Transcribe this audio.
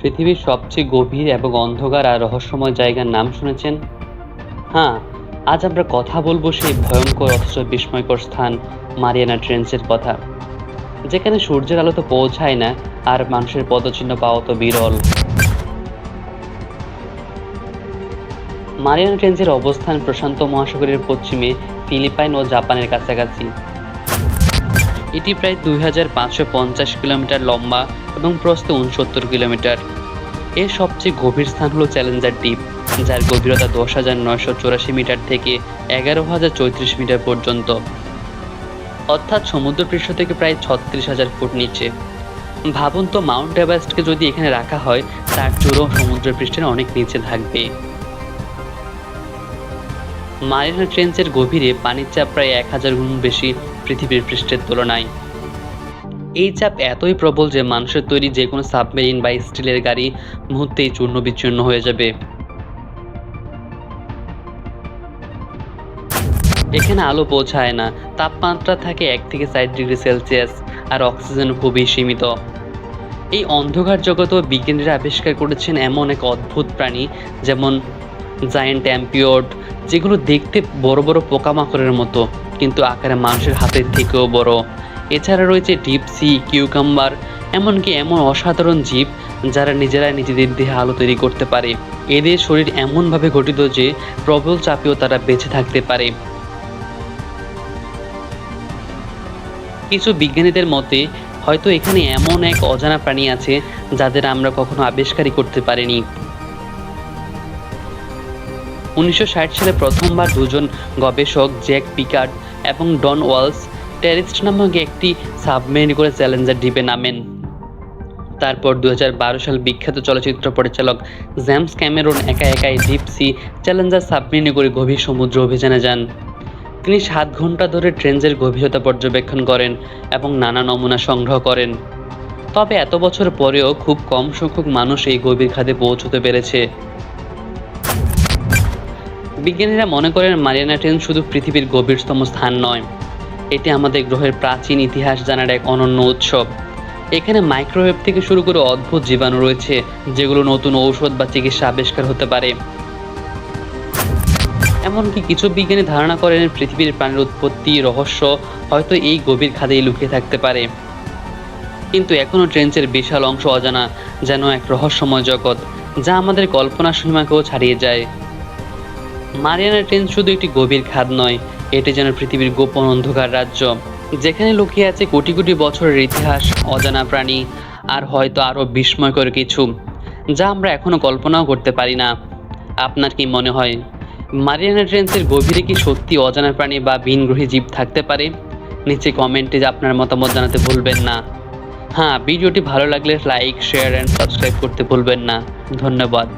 পৃথিবীর সবচেয়ে গভীর এবং অন্ধকার আর রহস্যময় জায়গার নাম শুনেছেন? হ্যাঁ আজ আমরা কথা বলব সেই ভয়ঙ্কর অথচ বিস্ময়কর স্থান, মারিয়ানা ট্রেন্সের কথা। যেখানে সূর্যের আলো তো পৌঁছায় না, আর মানুষের পদচিহ্ন পাওয়া তো বিরল। মারিয়ানা ট্রেন্সের অবস্থান প্রশান্ত মহাসাগরের পশ্চিমে ফিলিপাইন ও জাপানের কাছাকাছি। এটি প্রায় দুই হাজার পাঁচশো পঞ্চাশ কিলোমিটার লম্বা এবং প্রস্থ উনসত্তর কিলোমিটার। এর সবচেয়ে গভীর স্থান হলো চ্যালেঞ্জার দ্বীপ, যার গভীরতা দশ হাজার নয়শো চৌরাশি মিটার থেকে এগারো হাজার চৌত্রিশ মিটার পর্যন্ত, অর্থাৎ সমুদ্রপৃষ্ঠ থেকে প্রায় ছত্রিশ হাজার ফুট নিচে। ভাবুন তো, মাউন্ট এভারেস্টকে যদি এখানে রাখা হয়, তার চূড়ো সমুদ্রপৃষ্ঠের অনেক নিচে থাকবে। মারিনা ট্রেঞ্চের গভীরে পানির চাপ প্রায় এক হাজার গুণ বেশি পৃথিবীর পৃষ্ঠের তুলনায়। এই চাপ এতই প্রবল যে মানুষের তৈরি যে কোনো সাবমেরিন বা স্টিলের গাড়ি মুহূর্তেই চূর্ণ বিচূর্ণ হয়ে যাবে। এখানে আলো পৌঁছায় না, তাপমাত্রা থাকে এক থেকে চার ডিগ্রি সেলসিয়াস, আর অক্সিজেন খুবই সীমিত। এই অন্ধকার জগতেও বিজ্ঞানীরা আবিষ্কার করেছেন এমন এক অদ্ভুত প্রাণী, যেমন জায়েন্ট অ্যাম্পিওড যেগুলো দেখতে বড় বড় পোকামাকড়ের মতো, কিন্তু আকারে মানুষের হাতের থেকেও বড়। এছাড়া রয়েছে ডিপসি কিউকাম্বার এমনকি এমন অসাধারণ জীব যারা নিজেরাই নিজেদের দেহে আলো তৈরি করতে পারে। এদের শরীর এমনভাবে গঠিত যে প্রবল চাপেও তারা বেঁচে থাকতে পারে। কিছু বিজ্ঞানীদের মতে, হয়তো এখানে এমন এক অজানা প্রাণী আছে যাদের আমরা কখনো আবিষ্কারই করতে পারিনি। উনিশশো ষাট সালে প্রথমবার দুজন গবেষক, জ্যাক পিকার্ড এবং ডন ওয়ালস টেরিস্ট নামক একটি সাবমেরিন করে চ্যালেঞ্জার দ্বীপে নামেন। তারপর দু হাজার বারো সাল বিখ্যাত চলচ্চিত্র পরিচালক জ্যামস ক্যামেরন একা একাই ডিপ সি চ্যালেঞ্জার সাবমেরিনে করে গভীর সমুদ্র অভিযানে যান। তিনি সাত ঘণ্টা ধরে ট্রেঞ্জের গভীরতা পর্যবেক্ষণ করেন এবং নানা নমুনা সংগ্রহ করেন। তবে এত বছর পরেও খুব কম সংখ্যক মানুষ এই গভীর খাদে পৌঁছতে পেরেছে। বিজ্ঞানীরা মনে করেন মারিয়ানা ট্রেঞ্চ শুধু পৃথিবীর গভীরতম স্থান নয় এটি আমাদের গ্রহের প্রাচীন ইতিহাস জানার এক অনন্য উৎসব। এখানে মাইক্রোওয়েভ থেকে শুরু করে অদ্ভুত জীবাণু রয়েছে, যেগুলো নতুন ঔষধ বা চিকিৎসা আবিষ্কার হতে পারে। এমনকি কিছু বিজ্ঞানী ধারণা করেন পৃথিবীর প্রাণীর উৎপত্তি, রহস্য হয়তো এই গভীর খাদেই লুকিয়ে থাকতে পারে। কিন্তু এখনও ট্রেঞ্চের বিশাল অংশ অজানা, যেন এক রহস্যময় জগৎ, যা আমাদের কল্পনা সীমাকেও ছাড়িয়ে যায়। মারিয়ানা ট্রেঞ্চ শুধু একটি গভীর খাদ নয় এটি যেন পৃথিবীর গোপন অন্ধকার রাজ্য, যেখানে লুকিয়ে আছে কোটি কোটি বছরের ইতিহাস, অজানা প্রাণী, আর হয়তো আরও বিস্ময়কর কিছু, যা আমরা এখনও কল্পনাও করতে পারি না। আপনার কি মনে হয়, মারিয়ানা ট্রেন্সের গভীরে কি সত্যি অজানা প্রাণী বা ভিনগ্রহী জীব থাকতে পারে? নিচে কমেন্টে আপনার মতামত জানাতে ভুলবেন না। হ্যাঁ ভিডিওটি ভালো লাগলে লাইক, শেয়ার অ্যান্ড সাবস্ক্রাইব করতে ভুলবেন না। ধন্যবাদ।